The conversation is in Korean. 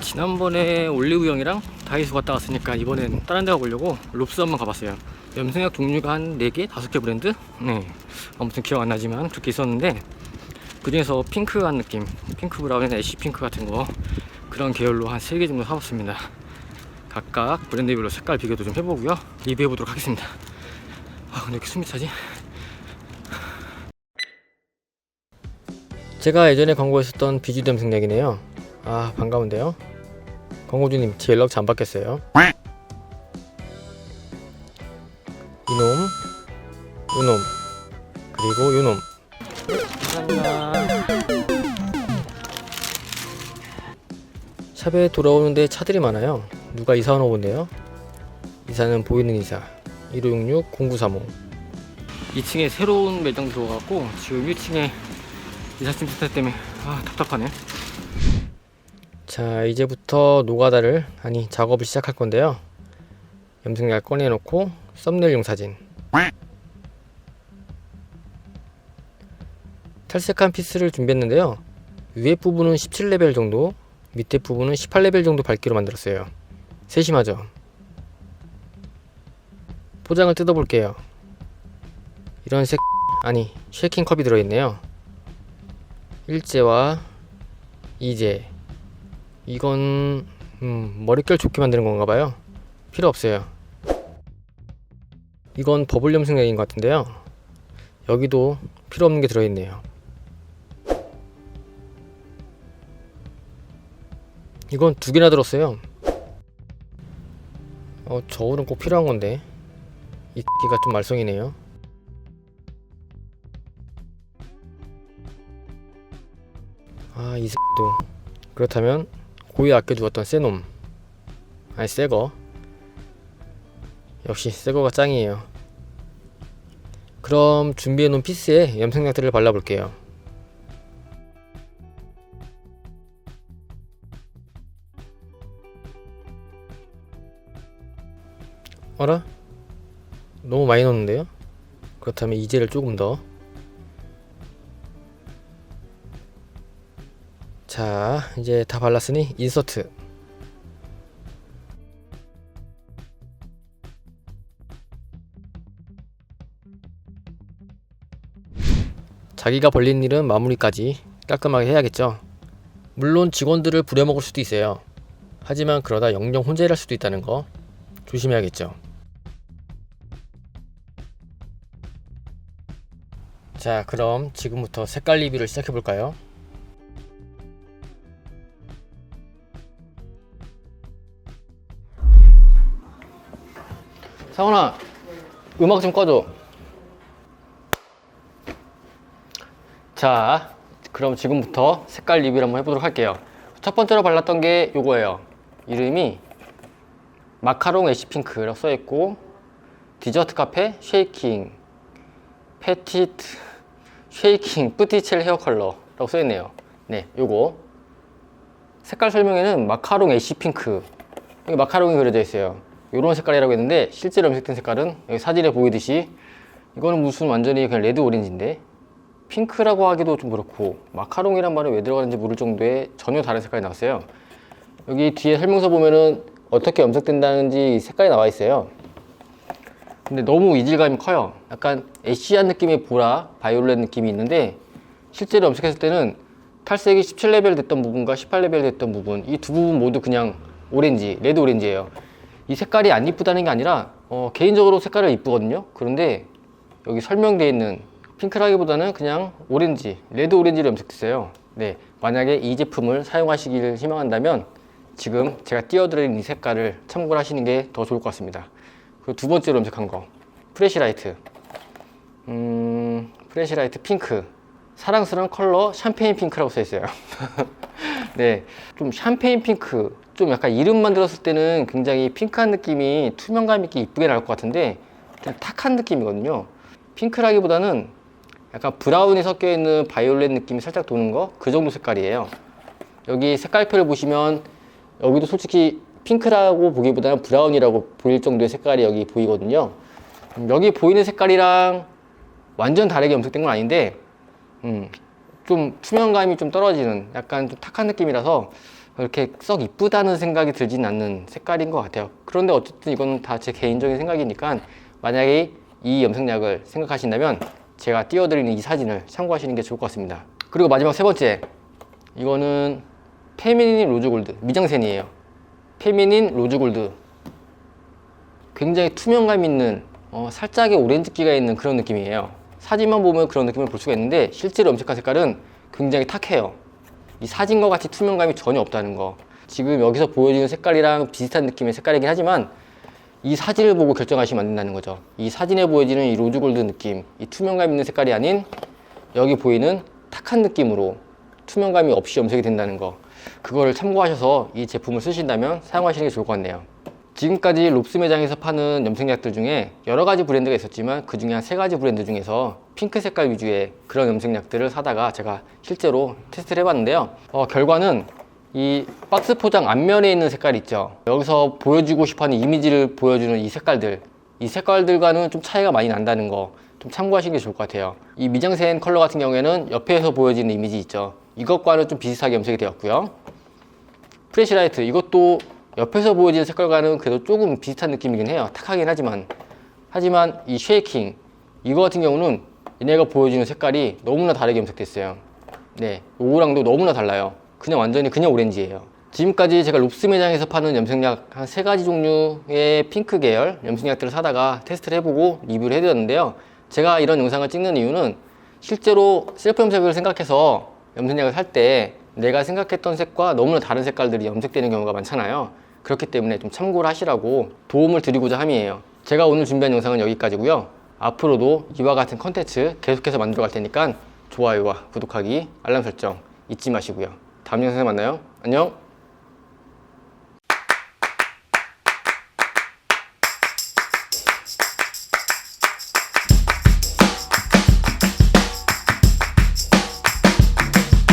지난번에 올리브영이랑 다이소 갔다 왔으니까 이번엔 다른 데 가보려고 롭스 한번 가봤어요. 염색약 종류가 한 4개, 5개 브랜드? 네. 아무튼 기억 안 나지만 그렇게 있었는데 그 중에서 핑크한 느낌, 핑크 브라운이나 애쉬 핑크 같은 거 그런 계열로 한 3개 정도 사봤습니다. 각각 브랜드별로 색깔 비교도 좀 해보고요. 리뷰해 보도록 하겠습니다. 아, 근데 이렇게 숨이 차지? 제가 예전에 광고했었던 비주염색약이네요 아 반가운데요. 광고주님 제 연락처 안 받겠어요. 이놈, 요놈, 그리고. 감사합니다. 샵에 돌아오는데 차들이 많아요. 누가 이사 오나 본데요. 이사는 보이는 이사 1566-0935 2층에 새로운 매장 들어가고 지금 1층에 이삿짐 센터 때문에 아 답답하네 자 이제부터 노가다를 아니 작업을 시작할 건데요. 염색약 꺼내놓고 썸네일용 사진. 탈색한 피스를 준비했는데요. 위에 부분은 17레벨 정도 밑에 부분은 18레벨 정도 밝기로 만들었어요. 세심하죠? 포장을 뜯어볼게요. 이런 색 아니 쉐이킹 컵이 들어있네요. 일제와 이제 이건 음, 머릿결 좋게 만드는 건가 봐요. 필요 없어요. 이건 버블 염색약인 것 같은데요. 여기도 필요 없는 게 들어있네요. 이건 두 개나 들었어요. 어 저울은 꼭 필요한 건데. 이 개가 좀 말썽이네요. 아, 이 새도. 그렇다면 고이 아껴두었던 새놈. 아니 새거. 역시 새거가 짱이에요. 그럼 준비해놓은 피스에 염색약들을 발라볼게요. 어라? 너무 많이 넣었는데요? 그렇다면 이젤을 조금 더 자, 이제 다 발랐으니 인서트. 자기가 벌린 일은 마무리까지 깔끔하게 해야겠죠. 물론 직원들을 부려먹을 수도 있어요. 하지만 그러다 영영 혼자 일할 수도 있다는 거 조심해야겠죠. 자, 그럼 지금부터 색깔 리뷰를 시작해 볼까요? 상원아 음악 좀 꺼줘. 자 그럼 지금부터 색깔 리뷰를 한번 해보도록 할게요. 첫 번째로 발랐던 게 요거예요. 이름이 마카롱 애쉬핑크라고 써있고 디저트 카페 쉐이킹 페티트 쉐이킹 뿌티첼 헤어 컬러라고 써있네요. 네 요거. 색깔 설명에는 마카롱 애쉬핑크. 여기 마카롱이 그려져 있어요 이런 색깔이라고 했는데 실제로 염색된 색깔은 여기 사진에 보이듯이 이거는 무슨 완전히 그냥 레드 오렌지인데 핑크라고 하기도 좀 그렇고 마카롱이란 말은 왜 들어가는지 모를 정도의 전혀 다른 색깔이 나왔어요. 여기 뒤에 설명서 보면은 어떻게 염색된다는지 색깔이 나와 있어요. 근데 너무 이질감이 커요. 약간 애쉬한 느낌의 보라 바이올렛 느낌이 있는데 실제로 염색했을 때는 탈색이 17레벨 됐던 부분과 18레벨 됐던 부분 이 두 부분 모두 그냥 오렌지 레드 오렌지예요 이 색깔이 안 이쁘다는 게 아니라 어, 개인적으로 색깔을 이쁘거든요. 그런데 여기 설명되어 있는 핑크라기보다는 그냥 오렌지 레드 오렌지로 염색됐어요. 네 만약에 이 제품을 사용하시기를 희망한다면 지금 제가 띄워드린 이 색깔을 참고를 하시는 게 더 좋을 것 같습니다. 그리고 두 번째로 염색한 거 프레시라이트. 음 프레시라이트 핑크. 사랑스러운 컬러 샴페인 핑크라고 써 있어요 네, 좀 샴페인 핑크, 좀 약간 이름만 들었을 때는 굉장히 핑크한 느낌이 투명감 있게 이쁘게 나올 것 같은데 좀 탁한 느낌이거든요. 핑크라기보다는 약간 브라운이 섞여 있는 바이올렛 느낌이 살짝 도는 거, 그 정도 색깔이에요. 여기 색깔표를 보시면 여기도 솔직히 핑크라고 보기보다는 브라운이라고 보일 정도의 색깔이 여기 보이거든요. 음, 여기 보이는 색깔이랑 완전 다르게 염색된 건 아닌데, 음, 좀 투명감이 좀 떨어지는 약간 좀 탁한 느낌이라서 그렇게 썩 이쁘다는 생각이 들진 않는 색깔인 것 같아요. 그런데 어쨌든 이거는 다제 개인적인 생각이니까 만약에 이 염색약을 생각하신다면 제가 띄워드리는 이 사진을 참고하시는 게 좋을 것 같습니다. 그리고 마지막 세 번째 이거는 페미닌 로즈 골드 미장센이에요. 페미닌 로즈 골드 굉장히 투명감 있는 어, 살짝의 오렌지기가 있는 그런 느낌이에요. 사진만 보면 그런 느낌을 볼 수가 있는데 실제로 염색한 색깔은 굉장히 탁해요. 이 사진과 같이 투명감이 전혀 없다는 거. 지금 여기서 보여지는 색깔이랑 비슷한 느낌의 색깔이긴 하지만 이 사진을 보고 결정하시면 안 된다는 거죠. 이 사진에 보여지는 이 로즈골드 느낌, 이 투명감 있는 색깔이 아닌 여기 보이는 탁한 느낌으로 투명감이 없이 염색이 된다는 거. 그거를 참고하셔서 이 제품을 쓰신다면 사용하시는 게 좋을 것 같네요. 지금까지 롭스 매장에서 파는 염색약들 중에 여러 가지 브랜드가 있었지만 그 중에 한 세 가지 브랜드 중에서 핑크 색깔 위주의 그런 염색약들을 사다가 제가 실제로 테스트를 해봤는데요. 어, 결과는 이 박스 포장 앞면에 있는 색깔 있죠. 여기서 보여주고 싶어하는 이미지를 보여주는 이 색깔들, 이 색깔들과는 좀 차이가 많이 난다는 거 좀 참고하시는 게 좋을 것 같아요. 이 미장센 컬러 같은 경우에는 옆에서 보여지는 이미지 있죠. 이것과는 좀 비슷하게 염색이 되었고요. 프레시라이트 이것도 옆에서 보여지는 색깔과는 그래도 조금 비슷한 느낌이긴 해요. 탁하긴 하지만 하지만 이 쉐이킹 이거 같은 경우는 얘네가 보여주는 색깔이 너무나 다르게 염색됐어요. 네, 요거랑도 너무나 달라요. 그냥 완전히 그냥 오렌지예요. 지금까지 제가 롭스 매장에서 파는 염색약 한 세 가지 종류의 핑크 계열 염색약들을 사다가 테스트를 해보고 리뷰를 해드렸는데요. 제가 이런 영상을 찍는 이유는 실제로 셀프 염색을 생각해서 염색약을 살 때 내가 생각했던 색과 너무나 다른 색깔들이 염색되는 경우가 많잖아요. 그렇기 때문에 좀 참고를 하시라고 도움을 드리고자 함이에요. 제가 오늘 준비한 영상은 여기까지고요. 앞으로도 이와 같은 컨텐츠 계속해서 만들어 갈 테니까 좋아요와 구독하기, 알람 설정 잊지 마시고요. 다음 영상에 만나요. 안녕!